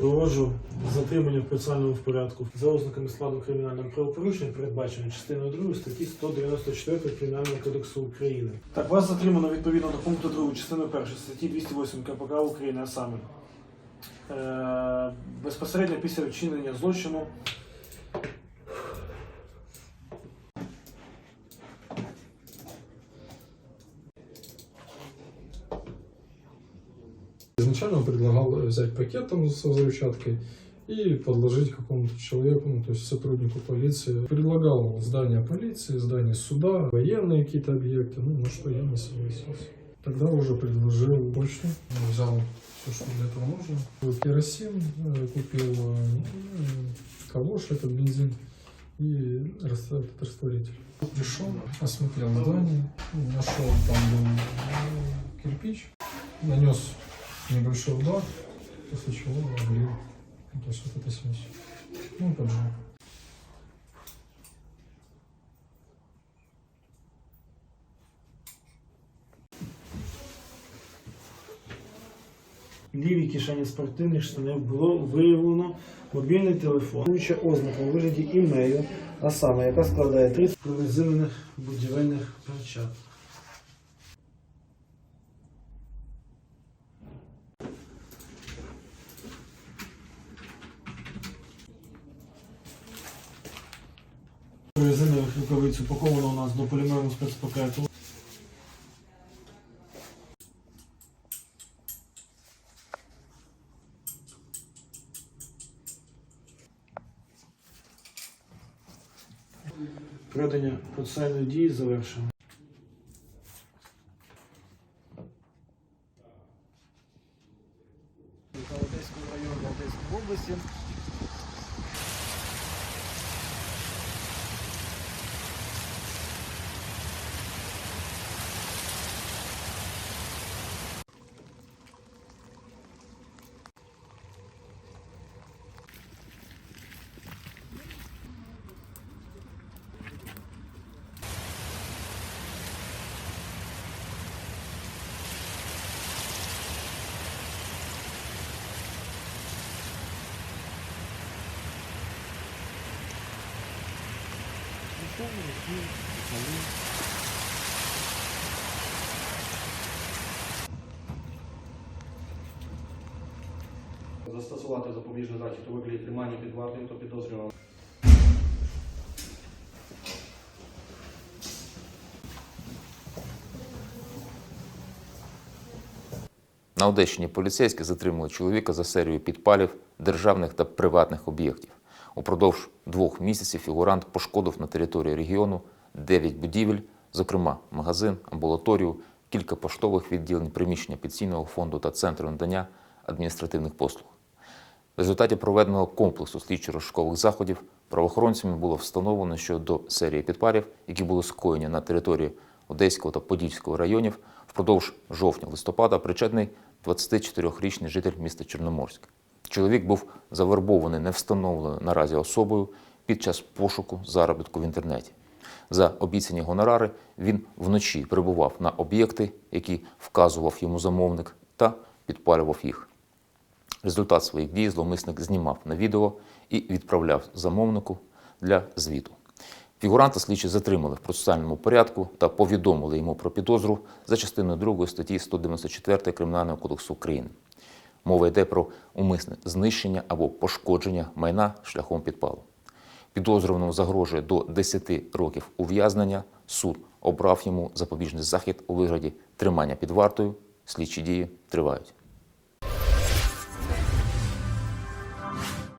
Проводжу затримання в процесуальному порядку за ознаками складу кримінального правопорушення, передбачено частиною 2 статті 194 Кримінального кодексу України. Так, вас затримано відповідно до пункту 2 частини 1 статті 208 КПК України, а саме е, безпосередньо після вчинення злочину Изначально он предлагал взять пакет там со взрывчаткой и подложить какому-то человеку, ну, то есть сотруднику полиции. Предлагал здание полиции, здание суда, военные какие-то объекты, ну, на что я не согласился. Тогда уже предложил почту, ну, взял все, что для этого нужно. Керосин, э, купил э, калош, этот бензин и растворитель. Пришел, осмотрел здание, нашел там был э, кирпич, нанес небольшой удар, после чего облил. Ну, То есть вот эта смесь. Ну. В лівій кишені спортивних штанів було виявлено мобільний телефон, ознака у вигляді імею, а саме, яка складає 30 прорезинених будівельних перчат. Резинових рукавиць упаковано у нас до полімерного спецпакету. Проведення процесуальної дії завершено. Одеського району Одеської області. Застосувати запобіжний захід у вигляді тримання під вартою, то підозрюваного На Одещині поліцейські затримали чоловіка за серію підпалів державних та приватних об'єктів. Упродовж двох місяців фігурант пошкодив на території регіону 9 будівель, зокрема магазин, амбулаторію, кілька поштових відділень, приміщення пенсійного фонду та центру надання адміністративних послуг. В результаті проведеного комплексу слідчо-розшукових заходів правоохоронцями було встановлено, що до серії підпалів, які були скоєні на території Одеського та Подільського районів, впродовж жовтня-листопада причетний 24-річний житель міста Чорноморськ. Чоловік був завербований невстановленою наразі особою під час пошуку заробітку в інтернеті. За обіцяні гонорари він вночі прибував на об'єкти, які вказував йому замовник, та підпалював їх. Результат своїх дій зловмисник знімав на відео і відправляв замовнику для звіту. Фігуранта слідчі затримали в процесуальному порядку та повідомили йому про підозру за частиною 2 статті 194 Кримінального кодексу України. Мова йде про умисне знищення або пошкодження майна шляхом підпалу. Підозрюваному загрожує до 10 років ув'язнення. Суд обрав йому запобіжний захід у вигляді тримання під вартою. Слідчі дії тривають.